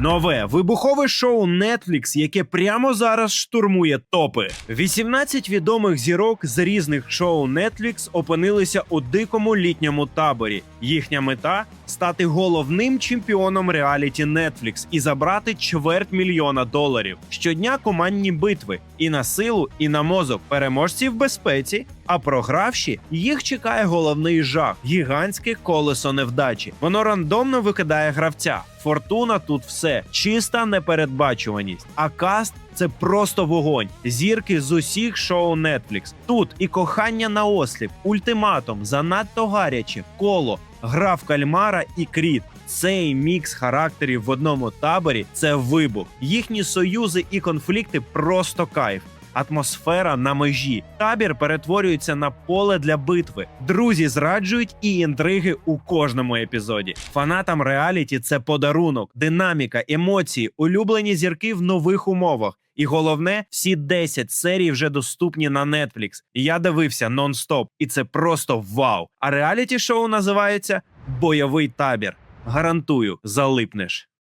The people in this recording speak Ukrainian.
Нове вибухове шоу Netflix, яке прямо зараз штурмує топи. 18 відомих зірок з різних шоу Netflix опинилися у дикому літньому таборі. Їхня мета стати головним чемпіоном реаліті Netflix і забрати чверть мільйона доларів. Щодня командні битви і на силу, і на мозок. Переможці в безпеці. А програвші їх чекає головний жах гігантське колесо невдачі. Воно рандомно викидає гравця. Фортуна тут все чиста непередбачуваність. А каст це просто вогонь. Зірки з усіх шоу Netflix. Тут і кохання на осліп, ультиматум, занадто гаряче, коло, гра в кальмара і кріт. Цей мікс характерів в одному таборі це вибух. Їхні союзи і конфлікти просто кайф. Атмосфера на межі. Табір перетворюється на поле для битви. Друзі зраджують і інтриги у кожному епізоді. Фанатам реаліті це подарунок, динаміка, емоції, улюблені зірки в нових умовах. І головне, всі 10 серій вже доступні на Netflix. Я дивився нон-стоп, і це просто вау. А реаліті шоу називається Бойовий табір. Гарантую, залипнеш.